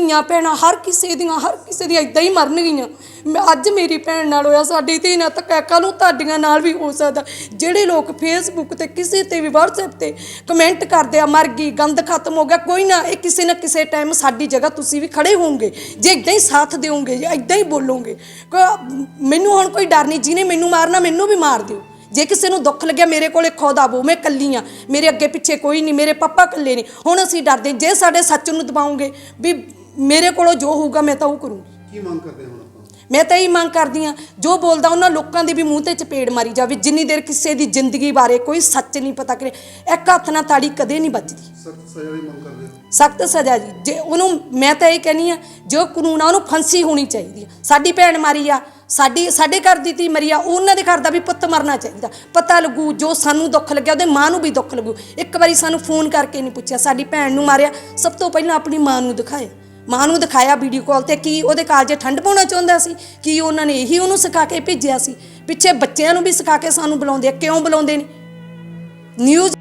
ਧੀਆਂ ਭੈਣਾਂ ਹਰ ਕਿਸੇ ਦੀਆਂ, ਹਰ ਕਿਸੇ ਦੀਆਂ ਇਦਾਂ ਹੀ ਮਰਨ ਗਈਆਂ ਮੈਂ- ਅੱਜ ਮੇਰੀ ਭੈਣ ਨਾਲ ਹੋਇਆ, ਸਾਡੀ ਧੀ ਨਾਲ ਤਾਂ ਕੱਲ੍ਹ ਨੂੰ ਤੁਹਾਡੀਆਂ ਨਾਲ ਵੀ ਹੋ ਸਕਦਾ। ਜਿਹੜੇ ਲੋਕ ਫੇਸਬੁੱਕ ਤੇ ਕਿਸੇ ਤੇ ਵੀ WhatsApp ਤੇ ਕਮੈਂਟ ਕਰਦੇ ਆ, ਮਰ ਗਈ, ਗੰਦ ਖਤਮ ਹੋ ਗਿਆ, ਕੋਈ ਨਾ, ਇਹ ਕਿਸੇ ਨਾ ਕਿਸੇ ਟਾਈਮ ਸਾਡੀ ਜਗ੍ਹਾ ਤੁਸੀਂ ਵੀ ਖੜੇ ਹੋਵੋਗੇ। ਜੇ ਇਦਾਂ ਹੀ ਸਾਥ ਦਿਓਗੇ, ਜੇ ਇਦਾਂ ਹੀ ਬੋਲੋਗੇ ਮੈਨੂੰ ਹੁਣ ਕੋਈ ਡਰ ਨਹੀਂ, ਜਿਹਨੇ ਮੈਨੂੰ ਮਾਰਨਾ, ਮੈਨੂੰ ਵੀ ਮਾਰ ਦਿਓ। ਜੇ ਕਿਸੇ ਨੂੰ ਦੁੱਖ ਲੱਗਿਆ, ਮੇਰੇ ਕੋਲੇ ਖੁਦ ਆਵੋ, ਮੈਂ ਕੱਲੀ ਆ। ਮੇਰੇ ਅੱਗੇ ਪਿੱਛੇ ਕੋਈ ਨਹੀਂ, ਮੇਰੇ ਪਾਪਾ ਇਕੱਲੇ ਨੇ। ਹੁਣ ਅਸੀਂ ਡਰਦੇ ਜੇ ਸਾਡੇ ਸੱਚ ਨੂੰ ਦਬਾਉਂਗੇ ਵੀ ਮੇਰੇ ਕੋਲੋਂ ਜੋ ਹੋਊਗਾ ਮੈਂ ਤਾਂ ਉਹ ਕਰੂੰਗੀ। ਕੀ ਮੰਗ ਕਰਦੇ ਹਾਂ ਹੁਣ ਆਪਾਂ? ਮੈਂ ਤਾਂ ਇਹ ਮੰਗ ਕਰਦੀ ਆ ਜੋ ਬੋਲਦਾ ਉਹਨਾਂ ਲੋਕਾਂ ਦੇ ਵੀ ਮੂੰਹ ਤੇ ਚਪੇੜ ਮਾਰੀ ਜਾਵੇ ਜਿੰਨੀ ਦੇਰ ਕਿਸੇ ਦੀ ਜ਼ਿੰਦਗੀ ਬਾਰੇ ਕੋਈ ਸੱਚ ਨਹੀਂ ਪਤਾ ਕਰੇ ਇੱਕ ਹੱਥ ਨਾਲ ਤਾੜੀ ਕਦੇ ਨਹੀਂ ਵੱਜਦੀ। ਸਖਤ ਸਜ਼ਾ ਦੀ ਮੰਗ ਕਰਦੇ ਹੋ? ਸਖਤ ਸਜ਼ਾ ਜੀ ਜੇ ਉਹਨੂੰ ਮੈਂ ਤਾਂ ਇਹ ਕਹਿੰਨੀ ਆ ਜੋ ਕਾਨੂੰਨ ਆ ਉਹਨੂੰ ਫਾਂਸੀ ਹੋਣੀ ਚਾਹੀਦੀ ਆ। ਸਾਡੀ ਭੈਣ ਮਾਰੀ ਆ ਸਾਡੀ ਸਾਡੇ ਘਰ ਦੀ ਧੀ ਮਰੀ ਆ ਉਹਨਾਂ ਦੇ ਘਰ ਦਾ ਵੀ ਪੁੱਤ ਮਰਨਾ ਚਾਹੀਦਾ। ਪਤਾ ਲੱਗੂ ਜੋ ਸਾਨੂੰ ਦੁੱਖ ਲੱਗਿਆ ਉਹਦੇ ਮਾਂ ਨੂੰ ਵੀ ਦੁੱਖ ਲੱਗੂ। ਇੱਕ ਵਾਰੀ ਸਾਨੂੰ ਫੋਨ ਕਰਕੇ ਨਹੀਂ ਪੁੱਛਿਆ ਸਾਡੀ ਭੈਣ ਨੂੰ ਮਾਰਿਆ ਸਭ ਤੋਂ ਪਹਿਲਾਂ ਆਪਣੀ ਮਾਂ ਨੂੰ ਦਿਖਾਇਆ। ਮਾਂ ਨੂੰ ਦਿਖਾਇਆ ਵੀਡੀਓ ਕਾਲ ਤੇ ਕੀ ਉਹਦੇ ਕਾਲਜੇ ਠੰਡ ਪਾਉਣਾ ਚਾਹੁੰਦਾ ਸੀ, ਕੀ ਉਹਨਾਂ ਨੇ ਇਹੀ ਉਹਨੂੰ ਸਿਖਾ ਕੇ ਭੇਜਿਆ ਸੀ? ਪਿੱਛੇ ਬੱਚਿਆਂ ਨੂੰ ਵੀ ਸਿਖਾ ਕੇ ਸਾਨੂੰ ਬੁਲਾਉਂਦੇ ਆ, ਕਿਉਂ ਬੁਲਾਉਂਦੇ ਨੇ? ਨਿਊਜ਼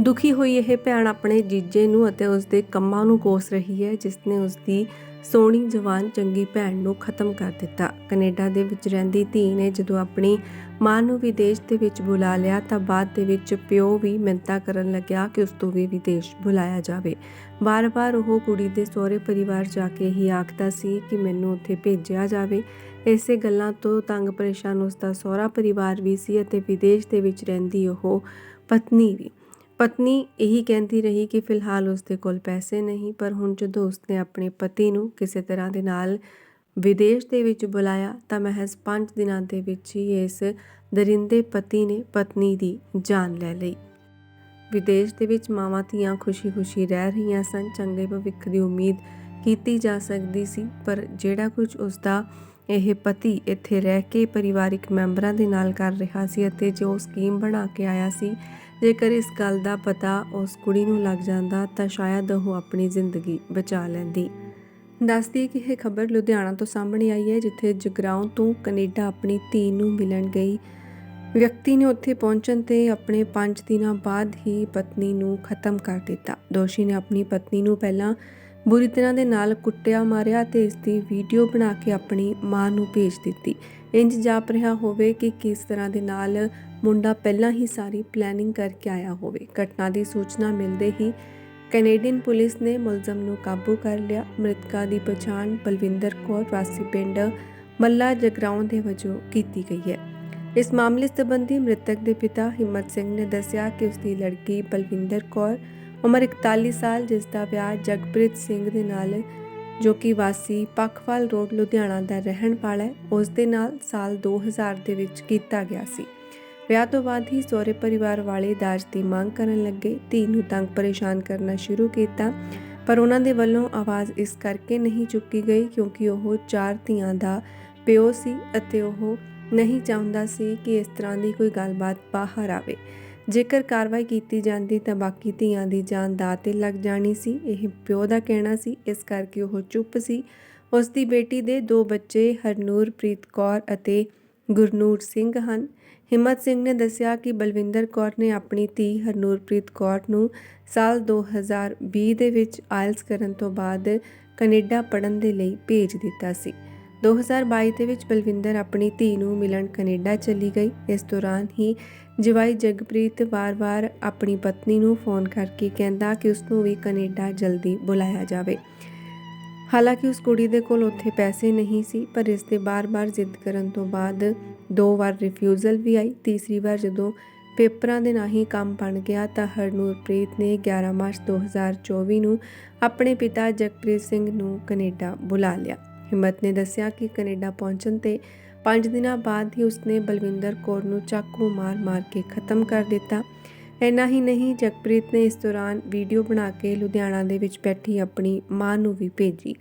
ਦੁਖੀ ਹੋਈ ਇਹ ਭੈਣ ਆਪਣੇ ਜੀਜੇ ਨੂੰ ਅਤੇ ਉਸ ਦੇ ਕੰਮਾਂ ਨੂੰ ਕੋਸ ਰਹੀ ਹੈ ਜਿਸ ਨੇ ਉਸ ਦੀ ਸੋਹਣੀ ਜਵਾਨ ਚੰਗੀ ਭੈਣ ਨੂੰ ਖਤਮ ਕਰ ਦਿੱਤਾ। ਕੈਨੇਡਾ ਦੇ ਵਿੱਚ ਰਹਿੰਦੀ ਧੀ ਨੇ ਜਦੋਂ ਆਪਣੀ ਮਾਂ ਨੂੰ ਵਿਦੇਸ਼ ਦੇ ਵਿੱਚ ਬੁਲਾ ਲਿਆ ਤਾਂ ਬਾਅਦ ਦੇ ਵਿੱਚ ਪਿਓ ਵੀ ਮਿੰਤਾ ਕਰਨ ਲੱਗਿਆ ਕਿ ਉਸ ਤੋਂ ਵੀ ਵਿਦੇਸ਼ ਬੁਲਾਇਆ ਜਾਵੇ। ਬਾਰ-ਬਾਰ ਉਹ ਕੁੜੀ ਦੇ ਸਹੁਰੇ ਪਰਿਵਾਰ ਜਾ ਕੇ ਹੀ ਆਖਦਾ ਸੀ ਕਿ ਮੈਨੂੰ ਉੱਥੇ ਭੇਜਿਆ ਜਾਵੇ। ਇਸੇ ਗੱਲਾਂ ਤੋਂ ਤੰਗ ਪਰੇਸ਼ਾਨ ਉਸ ਦਾ ਸਹੁਰਾ ਪਰਿਵਾਰ ਵੀ ਸੀ ਅਤੇ ਵਿਦੇਸ਼ ਦੇ ਵਿੱਚ ਰਹਿੰਦੀ ਉਹ ਪਤਨੀ ਵੀ। ਪਤਨੀ ਇਹੀ ਕਹਿੰਦੀ ਰਹੀ ਕਿ ਫਿਲਹਾਲ ਉਸ ਦੇ ਕੋਲ ਪੈਸੇ ਨਹੀਂ, ਪਰ ਹੁਣ ਜਦੋਂ ਉਸਨੇ ਆਪਣੇ ਪਤੀ ਨੂੰ ਕਿਸੇ ਤਰ੍ਹਾਂ ਦੇ ਨਾਲ ਵਿਦੇਸ਼ ਦੇ ਵਿੱਚ ਬੁਲਾਇਆ, ਤਾਂ ਮਹਿਜ਼ 5 ਦਿਨਾਂ ਦੇ ਵਿੱਚ ਹੀ ਇਸ ਦਰਿੰਦੇ ਪਤੀ ਨੇ ਪਤਨੀ ਦੀ ਜਾਨ ਲੈ ਲਈ। ਵਿਦੇਸ਼ ਦੇ ਵਿੱਚ ਮਾਵਾਂ ਧੀਆਂ ਖੁਸ਼ੀ-ਖੁਸ਼ੀ ਰਹਿ ਰਹੀਆਂ ਸਨ, ਚੰਗੇ ਭਵਿੱਖ ਦੀ ਉਮੀਦ ਕੀਤੀ ਜਾ ਸਕਦੀ ਸੀ, ਪਰ ਜਿਹੜਾ ਕੁਝ ਉਸ ਦਾ ਇਹ ਪਤੀ ਇੱਥੇ ਰਹਿ ਕੇ ਪਰਿਵਾਰਿਕ ਮੈਂਬਰਾਂ ਦੇ ਨਾਲ ਕਰ ਰਿਹਾ ਸੀ ਅਤੇ ਜੋ ਸਕੀਮ ਬਣਾ ਕੇ ਆਇਆ ਸੀ ਜੇਕਰ ਇਸ ਗੱਲ ਦਾ ਪਤਾ ਉਸ ਕੁੜੀ ਨੂੰ ਲੱਗ ਜਾਂਦਾ ਤਾਂ ਸ਼ਾਇਦ ਉਹ ਆਪਣੀ ਜ਼ਿੰਦਗੀ ਬਚਾ ਲੈਂਦੀ। ਦੱਸਦੀ ਕਿ ਇਹ ਖਬਰ ਲੁਧਿਆਣਾ ਤੋਂ ਸਾਹਮਣੇ ਆਈ ਹੈ, ਜਿੱਥੇ ਜਗਰਾਉਂ ਤੋਂ ਕੈਨੇਡਾ ਆਪਣੀ ਧੀ ਨੂੰ ਮਿਲਣ ਗਈ। ਵਿਅਕਤੀ ਨੇ ਉੱਥੇ ਪਹੁੰਚਣ ਤੇ ਆਪਣੇ 5 ਦਿਨਾਂ ਬਾਅਦ ਹੀ ਪਤਨੀ ਨੂੰ ਖਤਮ ਕਰ ਦਿੱਤਾ। ਦੋਸ਼ੀ ਨੇ ਆਪਣੀ ਪਤਨੀ ਨੂੰ ਪਹਿਲਾਂ ਬੁਰੀ ਤਰ੍ਹਾਂ ਦੇ ਨਾਲ ਕੁੱਟਿਆ, ਮਾਰਿਆ ਤੇ ਇਸ ਦੀ ਵੀਡੀਓ ਬਣਾ ਕੇ ਆਪਣੀ ਮਾਂ ਨੂੰ ਭੇਜ ਦਿੱਤੀ। ਇੰਜ ਜਾਪ ਰਿਹਾ ਹੋਵੇ ਕਿ ਕਿਸ ਤਰ੍ਹਾਂ ਦੇ ਨਾਲ ਮੁੰਡਾ ਪਹਿਲਾਂ ਹੀ ਸਾਰੀ ਪਲੈਨਿੰਗ ਕਰਕੇ ਆਇਆ ਹੋਵੇ। ਘਟਨਾ ਦੀ ਸੂਚਨਾ ਮਿਲਦੇ ਹੀ ਕੈਨੇਡੀਅਨ ਪੁਲਿਸ ਨੇ ਮੁਲਜ਼ਮ ਨੂੰ ਕਾਬੂ ਕਰ ਲਿਆ। ਮ੍ਰਿਤਕਾ ਦੀ ਪਛਾਣ ਬਲਵਿੰਦਰ ਕੌਰ ਵਾਸੀ ਪਿੰਡ ਮੱਲਾ ਜਗਰਾਉਂ ਦੇ ਵਜੋਂ ਕੀਤੀ ਗਈ ਹੈ। ਇਸ ਮਾਮਲੇ ਸੰਬੰਧੀ ਮ੍ਰਿਤਕ ਦੇ ਪਿਤਾ ਹਿੰਮਤ ਸਿੰਘ ਨੇ ਦੱਸਿਆ ਕਿ ਉਸ ਦੀ ਲੜਕੀ ਬਲਵਿੰਦਰ ਕੌਰ ਉਮਰ 41 ਸਾਲ ਜਿਸ ਦਾ ਵਿਆਹ ਜਗਪ੍ਰੀਤ ਸਿੰਘ ਦੇ ਨਾਲ ਜੋ ਕਿ ਵਾਸੀ ਪਖਵਾਲ ਰੋਡ, ਲੁਧਿਆਣਾ ਦਾ ਰਹਿਣ ਵਾਲਾ ਹੈ, ਉਸ ਦੇ ਨਾਲ ਸਾਲ 2000 ਦੇ ਵਿੱਚ ਕੀਤਾ ਗਿਆ ਸੀ। ਵਿਆਹ ਤੋਂ ਬਾਅਦ ਹੀ ਸਹੁਰੇ ਪਰਿਵਾਰ ਵਾਲੇ ਦਾਜ ਦੀ ਮੰਗ ਕਰਨ ਲੱਗੇ, ਧੀ ਨੂੰ ਤੰਗ ਪਰੇਸ਼ਾਨ ਕਰਨਾ ਸ਼ੁਰੂ ਕੀਤਾ, ਪਰ ਉਹਨਾਂ ਦੇ ਵੱਲੋਂ ਆਵਾਜ਼ ਇਸ ਕਰਕੇ ਨਹੀਂ ਚੁੱਕੀ ਗਈ ਕਿਉਂਕਿ ਉਹ ਚਾਰ ਧੀਆਂ ਦਾ ਪਿਓ ਸੀ ਅਤੇ ਉਹ ਨਹੀਂ ਚਾਹੁੰਦਾ ਸੀ ਕਿ ਇਸ ਤਰ੍ਹਾਂ ਦੀ ਕੋਈ ਗੱਲਬਾਤ ਬਾਹਰ ਆਵੇ। ਜੇਕਰ ਕਾਰਵਾਈ ਕੀਤੀ ਜਾਂਦੀ ਤਾਂ ਬਾਕੀ ਧੀਆਂ ਦੀ ਜਾਨ ਦਾਅ ਤੇ ਲੱਗ ਜਾਣੀ ਸੀ। ਇਹ ਪਿਓ ਦਾ ਕਹਿਣਾ ਸੀ। ਇਸ ਕਰਕੇ ਉਹ ਚੁੱਪ ਸੀ। ਉਸ ਦੀ ਬੇਟੀ ਦੇ ਦੋ ਬੱਚੇ ਹਰਨੂਰਪ੍ਰੀਤ ਕੌਰ ਅਤੇ ਗੁਰਨੂਰ ਸਿੰਘ ਹਨ। ਹਿੰਮਤ ਸਿੰਘ ਨੇ ਦੱਸਿਆ ਕਿ ਬਲਵਿੰਦਰ ਕੌਰ ਨੇ ਆਪਣੀ ਧੀ ਹਰਨੂਰਪ੍ਰੀਤ ਕੌਰ ਨੂੰ ਸਾਲ 2020 ਦੇ ਵਿੱਚ ਆਇਲਸ ਕਰਨ ਤੋਂ ਬਾਅਦ ਕੈਨੇਡਾ ਪੜਨ ਦੇ ਲਈ ਭੇਜ ਦਿੱਤਾ ਸੀ। 2022 ਦੇ ਵਿੱਚ ਬਲਵਿੰਦਰ ਆਪਣੀ ਧੀ ਨੂੰ ਮਿਲਣ ਕੈਨੇਡਾ ਚਲੀ ਗਈ। ਇਸ ਦੌਰਾਨ ਹੀ ਜਵਾਈ ਜਗਪ੍ਰੀਤ ਵਾਰ-ਵਾਰ ਆਪਣੀ ਪਤਨੀ ਨੂੰ ਫੋਨ ਕਰਕੇ ਕਹਿੰਦਾ ਕਿ ਉਸ ਨੂੰ ਵੀ ਕੈਨੇਡਾ ਜਲਦੀ ਬੁਲਾਇਆ ਜਾਵੇ। ਹਾਲਾਂਕਿ ਉਸ ਕੁੜੀ ਦੇ ਕੋਲ ਉੱਥੇ ਪੈਸੇ ਨਹੀਂ ਸੀ, ਪਰ ਇਸ ਦੇ ਬਾਰ-ਬਾਰ ਜ਼ਿੱਦ ਕਰਨ ਤੋਂ ਬਾਅਦ ਦੋ ਵਾਰ ਰਿਫਿਊਜ਼ਲ ਵੀ ਆਈ। ਤੀਸਰੀ ਵਾਰ ਜਦੋਂ ਪੇਪਰਾਂ ਦੇ ਨਹੀਂ ਕੰਮ ਬਣ ਗਿਆ ਤਾਂ ਹਰਨੂਰਪ੍ਰੀਤ ਨੇ 11 ਮਾਰਚ 2024 ਨੂੰ ਆਪਣੇ ਪਿਤਾ ਜਗਪ੍ਰੀਤ ਸਿੰਘ ਨੂੰ ਕੈਨੇਡਾ ਬੁਲਾ ਲਿਆ। ਹਿੰਮਤ ਨੇ ਦੱਸਿਆ ਕਿ ਕੈਨੇਡਾ ਪਹੁੰਚਣ ਤੇ 5 ਦਿਨਾਂ ਬਾਅਦ ਹੀ ਉਸਨੇ ਬਲਵਿੰਦਰ ਕੌਰ ਨੂੰ ਚਾਕੂ ਮਾਰ-ਮਾਰ ਕੇ ਖਤਮ ਕਰ ਦਿੱਤਾ। ਇੰਨਾ ਹੀ ਨਹੀਂ, ਜਗਪ੍ਰੀਤ ਨੇ ਇਸ ਦੌਰਾਨ ਵੀਡੀਓ ਬਣਾ ਕੇ ਲੁਧਿਆਣਾ ਦੇ ਵਿੱਚ ਬੈਠੀ ਆਪਣੀ ਮਾਂ ਨੂੰ ਵੀ ਭੇਜੀ।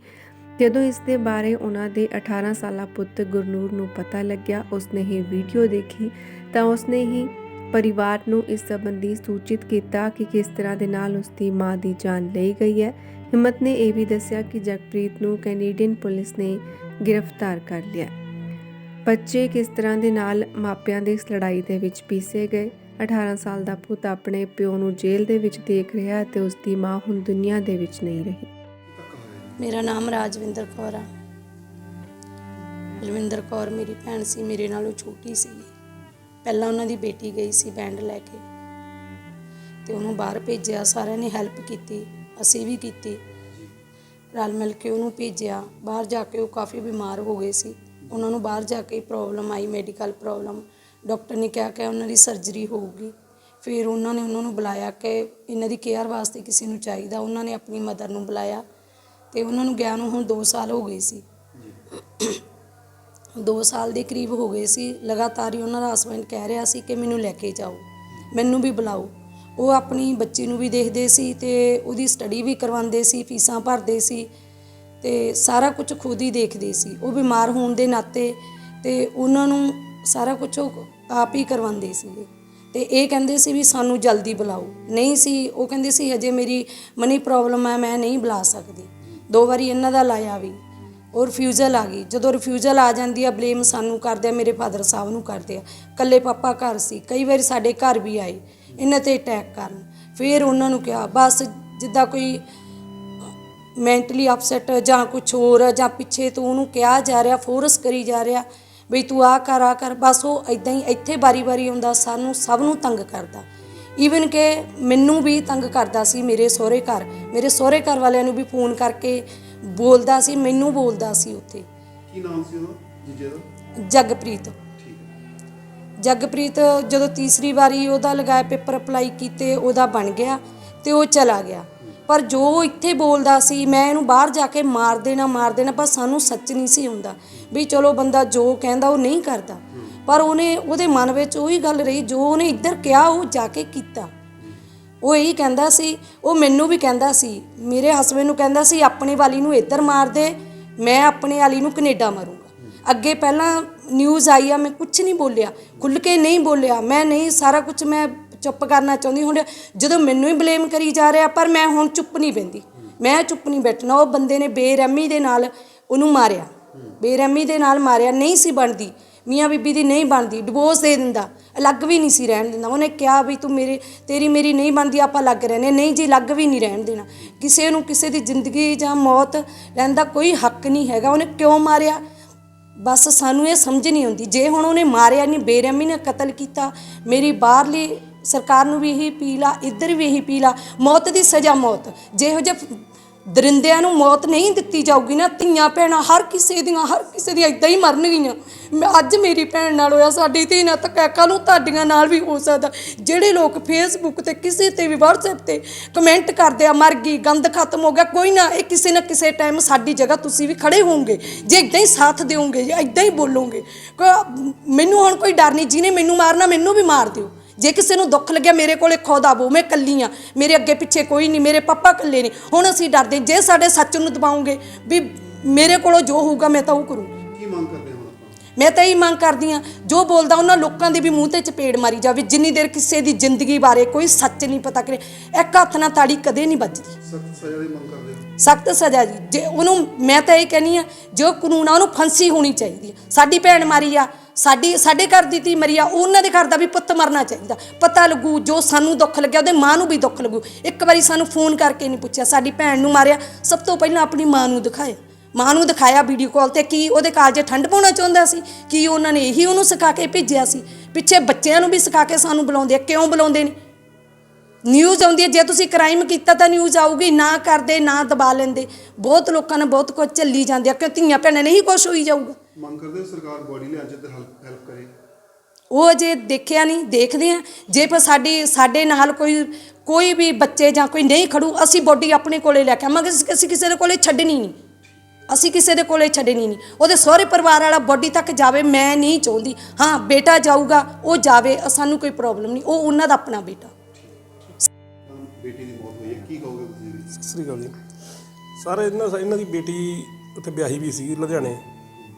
ਜਦੋਂ ਇਸ ਦੇ ਬਾਰੇ ਉਹਨਾਂ ਦੇ 18 ਸਾਲਾ ਪੁੱਤ ਗੁਰਨੂਰ ਨੂੰ ਪਤਾ ਲੱਗਿਆ, ਉਸਨੇ ਇਹ ਵੀਡੀਓ ਦੇਖੀ ਤਾਂ ਉਸਨੇ ਹੀ ਪਰਿਵਾਰ ਨੂੰ ਇਸ ਸੰਬੰਧੀ ਸੂਚਿਤ ਕੀਤਾ ਕਿ ਕਿਸ ਤਰ੍ਹਾਂ ਦੇ ਨਾਲ ਉਸ ਦੀ ਮਾਂ ਦੀ ਜਾਨ ਲਈ ਗਈ ਹੈ। ਹਿੰਮਤ ਨੇ ਇਹ ਵੀ ਦੱਸਿਆ ਕਿ ਜਗਪ੍ਰੀਤ ਨੂੰ ਕੈਨੇਡੀਅਨ ਪੁਲਿਸ ਨੇ ਗ੍ਰਿਫਤਾਰ ਕਰ ਲਿਆ। ਬੱਚੇ ਕਿਸ ਤਰ੍ਹਾਂ ਦੇ ਨਾਲ ਮਾਪਿਆਂ ਦੀ ਇਸ ਲੜਾਈ ਦੇ ਵਿੱਚ ਪੀਸੇ ਗਏ? 18 ਸਾਲ ਦਾ ਪੁੱਤ ਆਪਣੇ ਪਿਓ ਨੂੰ ਜੇਲ੍ਹ ਦੇ ਵਿੱਚ ਦੇਖ ਰਿਹਾ ਤੇ ਉਸ ਦੀ ਮਾਂ ਹੁਣ ਦੁਨੀਆ ਦੇ ਵਿੱਚ ਨਹੀਂ ਰਹੀ। ਮੇਰਾ ਨਾਮ ਰਾਜਵਿੰਦਰ ਕੌਰ ਆ। ਰਵਿੰਦਰ ਕੌਰ ਮੇਰੀ ਭੈਣ ਸੀ, ਮੇਰੇ ਨਾਲੋਂ ਛੋਟੀ ਸੀ ਪਹਿਲਾਂ ਉਹਨਾਂ ਦੀ ਬੇਟੀ ਗਈ ਸੀ ਬੈਂਡ ਲੈ ਕੇ। ਤੇ ਉਹਨੂੰ ਬਾਹਰ ਭੇਜਿਆ, ਸਾਰਿਆਂ ਨੇ ਹੈਲਪ ਕੀਤੀ। ਅਸੀਂ ਵੀ ਕੀਤੀ। ਰਲ ਮਿਲ ਕੇ ਉਹਨੂੰ ਭੇਜਿਆ। ਬਾਹਰ ਜਾ ਕੇ ਉਹ ਕਾਫੀ ਬਿਮਾਰ ਹੋ ਗਏ ਸੀ। ਉਹਨਾਂ ਨੂੰ ਬਾਹਰ ਜਾ ਕੇ ਪ੍ਰੋਬਲਮ ਆਈ, ਮੈਡੀਕਲ ਪ੍ਰੋਬਲਮ। ਡਾਕਟਰ ਨੇ ਕਿਹਾ ਕਿ ਉਹਨਾਂ ਦੀ ਸਰਜਰੀ ਹੋਊਗੀ। ਫਿਰ ਉਹਨਾਂ ਨੇ ਉਹਨਾਂ ਨੂੰ ਬੁਲਾਇਆ ਕਿ ਇਹਨਾਂ ਦੀ ਕੇਅਰ ਵਾਸਤੇ ਕਿਸੇ ਨੂੰ ਚਾਹੀਦਾ। ਉਹਨਾਂ ਨੇ ਆਪਣੀ ਮਦਰ ਨੂੰ ਬੁਲਾਇਆ ਤੇ ਉਹਨਾਂ ਨੂੰ ਗਿਆ ਨੂੰ ਹੁਣ 2 ਸਾਲ ਹੋ ਗਏ ਸੀ। 2 ਸਾਲ ਦੇ ਕਰੀਬ ਹੋ ਗਏ ਸੀ। ਲਗਾਤਾਰ ਹੀ ਉਹਨਾਂ ਦਾ ਹਸਬੰਡ ਕਹਿ ਰਿਹਾ ਸੀ ਕਿ ਮੈਨੂੰ ਲੈ ਕੇ ਜਾਓ। ਮੈਨੂੰ ਵੀ ਬੁਲਾਓ। ਉਹ ਆਪਣੀ ਬੱਚੀ ਨੂੰ ਵੀ ਦੇਖਦੇ ਸੀ ਤੇ ਉਹਦੀ ਸਟੱਡੀ ਵੀ ਕਰਵਾਉਂਦੇ ਸੀ, ਫੀਸਾਂ ਭਰਦੇ ਸੀ ਤੇ ਸਾਰਾ ਕੁਝ ਖੁਦ ਹੀ ਦੇਖਦੇ ਸੀ। ਉਹ ਬਿਮਾਰ ਹੋਣ ਦੇ ਨਾਤੇ ਤੇ ਉਹਨਾਂ ਨੂੰ ਸਾਰਾ ਕੁਝ ਉਹ ਆਪ ਹੀ ਕਰਵਾਉਂਦੇ ਸੀ ਤੇ ਇਹ ਕਹਿੰਦੇ ਸੀ ਵੀ ਸਾਨੂੰ ਜਲਦੀ ਬੁਲਾਓ। ਨਹੀਂ ਸੀ, ਉਹ ਕਹਿੰਦੇ ਸੀ, ਹਜੇ ਮੇਰੀ ਮਨੀ ਪ੍ਰੋਬਲਮ ਹੈ, ਮੈਂ ਨਹੀਂ ਬੁਲਾ ਸਕਦੀ। ਦੋ ਵਾਰੀ ਇਹਨਾਂ ਦਾ ਲਾਇਆ ਵੀ ਉਹ ਰਿਫਿਊਜ਼ਲ ਆ ਗਈ। ਜਦੋਂ ਰਿਫਿਊਜ਼ਲ ਆ ਜਾਂਦੀ ਆ ਬਲੇਮ ਸਾਨੂੰ ਕਰਦੇ ਆ, ਮੇਰੇ ਫਾਦਰ ਸਾਹਿਬ ਨੂੰ ਕਰਦੇ ਆ। ਕੱਲੇ ਪਾਪਾ ਘਰ ਸੀ। ਕਈ ਵਾਰੀ ਸਾਡੇ ਘਰ ਵੀ ਆਏ। ਇਹਨਾਂ ਤੇ ਅਟੈਕ ਕਰਨ। ਫਿਰ ਉਹਨਾਂ ਨੂੰ ਕਿਹਾ ਬਸ ਜਿੱਦਾਂ ਕੋਈ ਮੈਂਟਲੀ ਅਪਸੈਟ ਜਾਂ ਕੁਝ ਹੋਰ ਜਾਂ ਪਿੱਛੇ ਤੋਂ ਉਹਨੂੰ ਕਿਹਾ ਜਾ ਰਿਹਾ ਫੋਰਸ ਕਰੀ ਜਾ ਰਿਹਾ ਬਈ ਤੂੰ ਆ ਕਰ ਆ ਕਰ ਬਸ ਉਹ ਇਦਾਂ ਹੀ ਇੱਥੇ ਬਾਰੀ-ਬਾਰੀ ਆਉਂਦਾ ਸਾਨੂੰ ਸਭ ਨੂੰ ਤੰਗ ਕਰਦਾ। ਈਵਨ ਕਿ ਮੈਨੂੰ ਵੀ ਤੰਗ ਕਰਦਾ ਸੀ ਮੇਰੇ ਸਹੁਰੇ ਘਰ। ਮੇਰੇ ਸਹੁਰੇ ਘਰ ਵਾਲਿਆਂ ਨੂੰ ਵੀ ਫੋਨ ਕਰਕੇ ਬੋਲਦਾ ਸੀ ਮੈਨੂੰ ਬੋਲਦਾ ਸੀ ਉੱਥੇ। ਕੀ ਨਾਮ ਸੀ ਉਹਦਾ? ਜੀਜੇ ਦਾ? ਜਗਪ੍ਰੀਤ। ਜਗਪ੍ਰੀਤ ਜਦੋਂ ਤੀਸਰੀ ਵਾਰੀ ਉਹਦਾ ਲਗਾਇਆ ਪੇਪਰ ਅਪਲਾਈ ਕੀਤੇ, ਉਹਦਾ ਬਣ ਗਿਆ ਤੇ ਉਹ ਚਲਾ ਗਿਆ। ਪਰ ਜੋ ਇੱਥੇ ਬੋਲਦਾ ਸੀ, ਮੈਂ ਇਹਨੂੰ ਬਾਹਰ ਜਾ ਕੇ ਮਾਰ ਦੇਣਾ ਮਾਰ ਦੇਣਾ, ਪਰ ਸਾਨੂੰ ਸੱਚ ਨਹੀਂ ਸੀ ਹੁੰਦਾ ਵੀ ਚਲੋ ਬੰਦਾ ਜੋ ਕਹਿੰਦਾ ਉਹ ਨਹੀਂ ਕਰਦਾ। ਪਰ ਉਹਨੇ, ਉਹਦੇ ਮਨ ਵਿੱਚ ਉਹੀ ਗੱਲ ਰਹੀ, ਜੋ ਉਹਨੇ ਇੱਧਰ ਕਿਹਾ, ਉਹ ਜਾ ਕੇ ਕੀਤਾ। ਉਹ ਇਹੀ ਕਹਿੰਦਾ ਸੀ, ਉਹ ਮੈਨੂੰ ਵੀ ਕਹਿੰਦਾ ਸੀ, ਮੇਰੇ ਹਸਬੰਦ ਨੂੰ ਕਹਿੰਦਾ ਸੀ, ਆਪਣੇ ਵਾਲੀ ਨੂੰ ਇੱਧਰ ਮਾਰ ਦੇ, ਮੈਂ ਆਪਣੇ ਵਾਲੀ ਨੂੰ ਕੈਨੇਡਾ ਮਾਰੂੰਗਾ। ਅੱਗੇ ਪਹਿਲਾਂ ਨਿਊਜ਼ ਆਈ ਆ, ਮੈਂ ਕੁਝ ਨਹੀਂ ਬੋਲਿਆ। ਖੁੱਲ ਕੇ ਨਹੀਂ ਬੋਲਿਆ। ਮੈਂ ਨਹੀਂ, ਸਾਰਾ ਕੁਝ ਮੈਂ ਚੁੱਪ ਕਰਨਾ ਚਾਹੁੰਦੀ ਹੁਣ ਜਦੋਂ ਮੈਨੂੰ ਹੀ ਬਲੇਮ ਕਰੀ ਜਾ ਰਿਹਾ, ਪਰ ਮੈਂ ਹੁਣ ਚੁੱਪ ਨਹੀਂ ਪੈਂਦੀ ਮੈਂ ਚੁੱਪ ਨਹੀਂ ਬੈਠਣਾ। ਉਹ ਬੰਦੇ ਨੇ ਬੇਰਹਿਮੀ ਦੇ ਨਾਲ ਉਹਨੂੰ ਮਾਰਿਆ। ਬੇਰਹਿਮੀ ਦੇ ਨਾਲ ਮਾਰਿਆ। ਨਹੀਂ ਸੀ ਬਣਦੀ। ਮੀਆਂ ਬੀਬੀ ਦੀ ਨਹੀਂ ਬਣਦੀ। ਡਿਵੋਰਸ ਦੇ ਦਿੰਦਾ। ਅਲੱਗ ਵੀ ਨਹੀਂ ਸੀ ਰਹਿਣ ਦਿੰਦਾ। ਉਹਨੇ ਕਿਹਾ ਵੀ ਤੂੰ ਮੇਰੇ, ਤੇਰੀ ਮੇਰੀ ਨਹੀਂ ਬਣਦੀ, ਆਪਾਂ ਅਲੱਗ ਰਹਿੰਦੇ ਨਹੀਂ ਜੀ, ਅਲੱਗ ਵੀ ਨਹੀਂ ਰਹਿਣ ਦੇਣਾ। ਕਿਸੇ ਨੂੰ ਕਿਸੇ ਦੀ ਜ਼ਿੰਦਗੀ ਜਾਂ ਮੌਤ ਲੈਣ ਦਾ ਕੋਈ ਹੱਕ ਨਹੀਂ ਹੈਗਾ। ਉਹਨੇ ਕਿਉਂ ਮਾਰਿਆ? ਬਸ ਸਾਨੂੰ ਇਹ ਸਮਝ ਨਹੀਂ ਆਉਂਦੀ। ਜੇ ਹੁਣ ਉਹਨੇ ਮਾਰਿਆ ਨਹੀਂ ਬੇਰਹਿਮੀ ਨੇ ਕਤਲ ਕੀਤਾ, ਮੇਰੀ ਬਾਹਰਲੀ ਸਰਕਾਰ ਨੂੰ ਵੀ ਇਹੀ ਅਪੀਲ ਆ, ਇੱਧਰ ਵੀ ਇਹੀ ਅਪੀਲ ਆ, ਮੌਤ ਦੀ ਸਜ਼ਾ ਮੌਤ। ਜਿਹੋ ਜਿਹੇ ਦਰਿੰਦਿਆਂ ਨੂੰ ਮੌਤ ਨਹੀਂ ਦਿੱਤੀ ਜਾਊਗੀ ਨਾ, ਧੀਆਂ ਭੈਣਾਂ ਹਰ ਕਿਸੇ ਦੀਆਂ, ਹਰ ਕਿਸੇ ਦੀਆਂ ਇਦਾਂ ਹੀ ਮਰਨਗੀਆਂ। ਮੈਂ ਅੱਜ ਮੇਰੀ ਭੈਣ ਨਾਲ ਹੋਇਆ, ਸਾਡੀ ਧੀ ਨਾਲ ਤਾਂ ਕੱਲ੍ਹ ਨੂੰ ਤੁਹਾਡੀਆਂ ਨਾਲ ਵੀ ਹੋ ਸਕਦਾ। ਜਿਹੜੇ ਲੋਕ ਫੇਸਬੁੱਕ ਤੇ ਕਿਸੇ ਤੇ ਵੀ WhatsApp ਤੇ ਕਮੈਂਟ ਕਰਦੇ ਆ, ਮਰ ਗਈ, ਗੰਦ ਖਤਮ ਹੋ ਗਿਆ, ਕੋਈ ਨਾ, ਇਹ ਕਿਸੇ ਨਾ ਕਿਸੇ ਟਾਈਮ ਸਾਡੀ ਜਗ੍ਹਾ ਤੁਸੀਂ ਵੀ ਖੜੇ ਹੋਵੋਗੇ। ਜੇ ਇਦਾਂ ਹੀ ਸਾਥ ਦਿਓਗੇ, ਜੇ ਇਦਾਂ ਹੀ ਬੋਲੋਗੇ ਮੈਨੂੰ ਹੁਣ ਕੋਈ ਡਰ ਨਹੀਂ, ਜਿਹਨੇ ਮੈਨੂੰ ਮਾਰਨਾ, ਮੈਨੂੰ ਵੀ ਮਾਰ ਦਿਓ। ਜੇ ਕਿਸੇ ਨੂੰ ਦੁੱਖ ਲੱਗਿਆ ਮੇਰੇ ਕੋਲੇ ਖੁਦ ਆਵੋ ਮੈਂ ਕੱਲੀ ਆ ਮੇਰੇ ਅੱਗੇ ਪਿੱਛੇ ਕੋਈ ਨਹੀਂ ਮੇਰੇ ਪਾਪਾ ਇਕੱਲੇ ਨੇ। ਹੁਣ ਅਸੀਂ ਡਰਦੇ ਜੇ ਸਾਡੇ ਸੱਚ ਨੂੰ ਦਬਾਉਂਗੇ ਵੀ ਮੇਰੇ ਕੋਲੋਂ ਜੋ ਹੋਊਗਾ ਮੈਂ ਤਾਂ ਉਹ ਕਰੂੰਗੀ ਕੀ ਮੰਗ ਕਰਦੇ ਆਪਾਂ? ਮੈਂ ਤਾਂ ਇਹ ਮੰਗ ਕਰਦੀ ਆ ਜੋ ਬੋਲਦਾ ਉਹਨਾਂ ਲੋਕਾਂ ਦੇ ਵੀ ਮੂੰਹ ਤੇ ਚਪੇੜ ਮਾਰੀ ਜਾਵੇ ਜਿੰਨੀ ਦੇਰ ਕਿਸੇ ਦੀ ਜ਼ਿੰਦਗੀ ਬਾਰੇ ਕੋਈ ਸੱਚ ਨਹੀਂ ਪਤਾ ਕਰੇ ਇੱਕ ਹੱਥ ਨਾਲ ਤਾੜੀ ਕਦੇ ਨਹੀਂ ਵੱਜਦੀ। ਸਖਤ ਸਜ਼ਾ ਦੀ ਮੰਗ ਕਰਦੇ ਹੋ? ਸਖਤ ਸਜ਼ਾ ਜੀ। ਜੇ ਉਹਨੂੰ ਮੈਂ ਤਾਂ ਇਹ ਕਹਿੰਨੀ ਆ ਜੋ ਕਾਨੂੰਨ ਆ, ਉਹਨੂੰ ਫਾਂਸੀ ਹੋਣੀ ਚਾਹੀਦੀ ਆ ਸਾਡੀ ਭੈਣ ਮਾਰੀ ਆ, ਸਾਡੀ, ਸਾਡੇ ਘਰ ਦੀ ਧੀ ਮਰੀ ਆ, ਉਹਨਾਂ ਦੇ ਘਰ ਦਾ ਵੀ ਪੁੱਤ ਮਰਨਾ ਚਾਹੀਦਾ। ਪਤਾ ਲੱਗੂ ਜੋ ਸਾਨੂੰ ਦੁੱਖ ਲੱਗਿਆ, ਉਹਦੇ ਮਾਂ ਨੂੰ ਵੀ ਦੁੱਖ ਲੱਗੂ। ਇੱਕ ਵਾਰੀ ਸਾਨੂੰ ਫੋਨ ਕਰਕੇ ਨਹੀਂ ਪੁੱਛਿਆ, ਸਾਡੀ ਭੈਣ ਨੂੰ ਮਾਰਿਆ। ਸਭ ਤੋਂ ਪਹਿਲਾਂ ਆਪਣੀ ਮਾਂ ਨੂੰ ਦਿਖਾਇਆ। ਮਾਂ ਨੂੰ ਦਿਖਾਇਆ ਵੀਡੀਓ ਕਾਲ ਤੇ ਕੀ ਉਹਦੇ ਕਾਲਜੇ ਠੰਡ ਪਾਉਣਾ ਚਾਹੁੰਦਾ ਸੀ, ਕੀ ਉਹਨਾਂ ਨੇ ਇਹੀ ਉਹਨੂੰ ਸਿਖਾ ਕੇ ਭੇਜਿਆ ਸੀ। ਪਿੱਛੇ ਬੱਚਿਆਂ ਨੂੰ ਵੀ ਸਿਖਾ ਕੇ ਸਾਨੂੰ ਬੁਲਾਉਂਦੇ ਆ, ਕਿਉਂ ਬੁਲਾਉਂਦੇ ਨੇ? ਨਿਊਜ਼ ਆਉਂਦੀ ਹੈ। ਜੇ ਤੁਸੀਂ ਕ੍ਰਾਈਮ ਕੀਤਾ ਤਾਂ ਨਿਊਜ਼ ਆਊਗੀ। ਨਾ ਕਰਦੇ ਨਾ ਦਬਾ ਲੈਂਦੇ। ਬਹੁਤ ਲੋਕਾਂ ਨੇ ਬਹੁਤ ਕੁਝ ਚੱਲੀ ਜਾਂਦੇ ਆ। ਕਿ ਧੀਆਂ ਭੈਣਾਂ ਨਹੀਂ ਕੁਝ ਹੋਈ ਜਾਊਗਾ? ਮੰਗ ਕਰਦੇ ਸਰਕਾਰ ਬੋਡੀ ਲਿਆਉਣ ਚ ਤੇ ਹੈਲਪ ਕਰੇ। ਉਹ ਅਜੇ ਦੇਖਿਆ ਨਹੀਂ ਦੇਖਦੇ ਆ ਜੇ ਪਰ ਸਾਡੀ ਸਾਡੇ ਨਾਲ ਕੋਈ ਕੋਈ ਵੀ ਬੱਚੇ ਜਾਂ ਕੋਈ ਨਹੀਂ ਖੜੂ ਅਸੀਂ ਬੋਡੀ ਆਪਣੇ ਕੋਲੇ ਲੈ ਕੇ ਆਵਾਂਗੇ। ਅਸੀਂ ਅਸੀਂ ਕਿਸੇ ਦੇ ਕੋਲੇ ਛੱਡਣੀ ਨਹੀਂ। ਅਸੀਂ ਕਿਸੇ ਦੇ ਕੋਲੇ ਛੱਡਣੀ ਨਹੀਂ। ਉਹਦੇ ਸਹੁਰੇ ਪਰਿਵਾਰ ਵਾਲਾ ਬੋਡੀ ਤੱਕ ਜਾਵੇ ਮੈਂ ਨਹੀਂ ਚਾਹੁੰਦੀ। ਹਾਂ ਬੇਟਾ ਜਾਊਗਾ ਉਹ ਜਾਵੇ ਸਾਨੂੰ ਕੋਈ ਪ੍ਰੋਬਲਮ ਨਹੀਂ। ਉਹ ਉਹਨਾਂ ਦਾ ਆਪਣਾ ਬੇਟਾ। ਸਤਿ ਸ੍ਰੀ ਅਕਾਲ ਜੀ। ਸਰ ਇਹਨਾਂ ਇਹਨਾਂ ਦੀ ਬੇਟੀ ਉੱਥੇ ਵਿਆਹੀ ਵੀ ਸੀ ਲੁਧਿਆਣੇ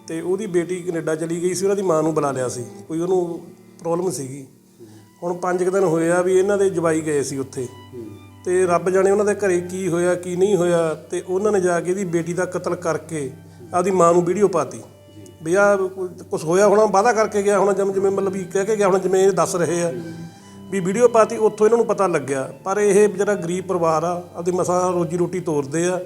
ਤੇ ਉਹਦੀ ਬੇਟੀ ਕੈਨੇਡਾ ਚਲੀ ਗਈ ਸੀ, ਉਹਨਾਂ ਦੀ ਮਾਂ ਨੂੰ ਬੁਲਾ ਲਿਆ ਸੀ, ਕੋਈ ਉਹਨੂੰ ਪ੍ਰੋਬਲਮ ਸੀਗੀ। ਹੁਣ 5 ਦਿਨ ਹੋਏ ਆ ਵੀ ਇਹਨਾਂ ਦੇ ਜਵਾਈ ਗਏ ਸੀ ਉੱਥੇ ਤੇ ਰੱਬ ਜਾਣੇ ਉਹਨਾਂ ਦੇ ਘਰੇ ਕੀ ਹੋਇਆ, ਕੀ ਨਹੀਂ ਹੋਇਆ ਤੇ ਉਹਨਾਂ ਨੇ ਜਾ ਕੇ ਇਹਦੀ ਬੇਟੀ ਦਾ ਕਤਲ ਕਰਕੇ ਆਪਦੀ ਮਾਂ ਨੂੰ ਵੀਡੀਓ ਪਾਤੀ। ਵੀ ਆ ਕੁਝ ਹੋਇਆ ਹੋਣਾ, ਵਾਅਦਾ ਕਰਕੇ ਗਿਆ ਹੋਣਾ, ਜਿਵੇਂ ਜਿਵੇਂ ਮਤਲਬ ਵੀ ਕਹਿ ਕੇ ਗਿਆ ਹੋਣਾ, ਜਿਵੇਂ ਇਹ ਦੱਸ ਰਹੇ ਆ। ਵੀ ਵੀਡੀਓ ਪਾਤੀ ਉੱਥੋਂ ਇਹਨਾਂ ਨੂੰ ਪਤਾ ਲੱਗਿਆ। ਪਰ ਇਹ ਜਿਹੜਾ ਗਰੀਬ ਪਰਿਵਾਰ ਆ ਆਪਦੀ ਮਸਾਂ ਰੋਜੀ ਰੋਟੀ ਤੋਰਦੇ ਆ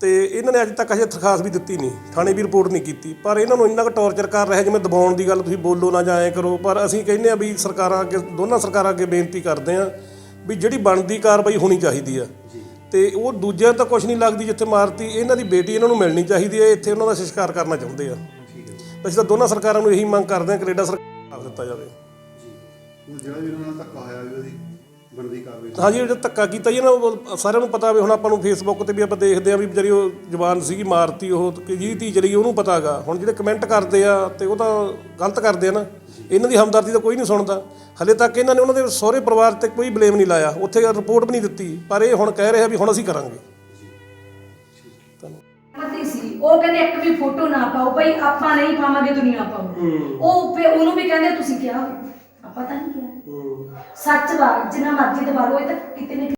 ਤੇ ਇਹਨਾਂ ਨੇ ਅੱਜ ਤੱਕ ਅਜੇ ਦਰਖਾਸਤ ਵੀ ਦਿੱਤੀ ਨਹੀਂ ਥਾਣੇ ਵੀ ਰਿਪੋਰਟ ਨਹੀਂ ਕੀਤੀ। ਪਰ ਇਹਨਾਂ ਨੂੰ ਇੰਨਾ ਕੁ ਟੌਰਚਰ ਕਰ ਰਿਹਾ ਜਿਵੇਂ ਦਬਾਉਣ ਦੀ ਗੱਲ ਤੁਸੀਂ ਬੋਲੋ ਨਾ ਜਾਏ ਕਰੋ ਪਰ ਅਸੀਂ ਕਹਿੰਦੇ ਆ ਵੀ ਸਰਕਾਰਾਂ ਅੱਗੇ ਦੋਨਾਂ ਸਰਕਾਰਾਂ ਅੱਗੇ ਬੇਨਤੀ ਕਰਦੇ ਆ ਵੀ ਜਿਹੜੀ ਬਣਦੀ ਕਾਰਵਾਈ ਹੋਣੀ ਚਾਹੀਦੀ ਆ। ਤੇ ਉਹ ਦੂਜਿਆਂ ਤਾਂ ਕੁਝ ਨਹੀਂ ਲੱਗਦੀ ਜਿੱਥੇ ਮਾਰਤੀ ਇਹਨਾਂ ਦੀ ਬੇਟੀ ਇਹਨਾਂ ਨੂੰ ਮਿਲਣੀ ਚਾਹੀਦੀ ਹੈ ਇੱਥੇ ਉਹਨਾਂ ਦਾ ਸੰਸਕਾਰ ਕਰਨਾ ਚਾਹੁੰਦੇ ਆ। ਅਸੀਂ ਤਾਂ ਦੋਨਾਂ ਸਰਕਾਰਾਂ ਨੂੰ ਇਹੀ ਮੰਗ ਕਰਦੇ ਆ ਕੈਨੇਡਾ ਸਰਕਾਰ ਨੂੰ ਦਿੱਤਾ ਜਾਵੇ। ਹੁਣ ਜਿਹੜਾ ਵੀ ਉਹਨਾਂ ਨਾਲ ਧੱਕਾ ਹੋਇਆ ਵੀ ਉਹਦੀ ਬਣਦੀ ਕਾਰਵਾਈ ਹਾਂਜੀ ਜਿਹੜਾ ਧੱਕਾ ਕੀਤਾ ਜੀ ਨਾ ਉਹ ਸਾਰਿਆਂ ਨੂੰ ਪਤਾ ਵੀ ਹੁਣ ਆਪਾਂ ਨੂੰ ਫੇਸਬੁੱਕ ਤੇ ਵੀ ਆਪਾਂ ਦੇਖਦੇ ਆ ਵੀ ਵਿਚਾਰੀ ਉਹ ਜਵਾਨ ਸੀਗੀ ਮਾਰਤੀ ਉਹ ਕਿ ਜਿਹਦੀ ਧੀ ਚਲੀ ਗਈ ਉਹਨੂੰ ਪਤਾ ਹੈਗਾ ਹੁਣ ਜਿਹੜੇ ਕਮੈਂਟ ਕਰਦੇ ਆ ਤੇ ਉਹ ਤਾਂ ਗਲਤ ਕਰਦੇ ਆ ਨਾ ਇਹਨਾਂ ਦੀ ਹਮਦਰਦੀ ਤਾਂ ਕੋਈ ਨਹੀਂ ਸੁਣਦਾ। ਹਲੇ ਤੱਕ ਇਹਨਾਂ ਨੇ ਉਹਨਾਂ ਦੇ ਸਹੁਰੇ ਪਰਿਵਾਰ ਤੇ ਕੋਈ ਬਲੇਮ ਨਹੀਂ ਲਾਇਆ ਉੱਥੇ ਰਿਪੋਰਟ ਵੀ ਨਹੀਂ ਦਿੱਤੀ ਪਰ ਇਹ ਹੁਣ ਕਹਿ ਰਿਹਾ ਵੀ ਹੁਣ ਅਸੀਂ ਕਰਾਂਗੇ। ਪਤੀ ਸੀ ਉਹ ਕਹਿੰਦੇ ਇੱਕ ਵੀ ਫੋਟੋ ਨਾ ਪਾਓ ਭਈ ਆਪਾਂ ਨਹੀਂ ਪਾਵਾਂਗੇ ਦੁਨੀਆ ਪਾਓ ਉਹ ਉਹਨੂੰ ਵੀ ਕਹਿੰਦੇ ਤੁਸੀਂ ਕਿਹਾ। ਆਪਾਂ ਤਾਂ ਨਹੀਂ ਕਿਹਾ ਸੱਚ ਵਾ ਜਿੰਨਾ ਮਰਜ਼ੀ ਦਬਾ ਲਓ ਇਹ ਤਾਂ ਕਿਤੇ ਨੇ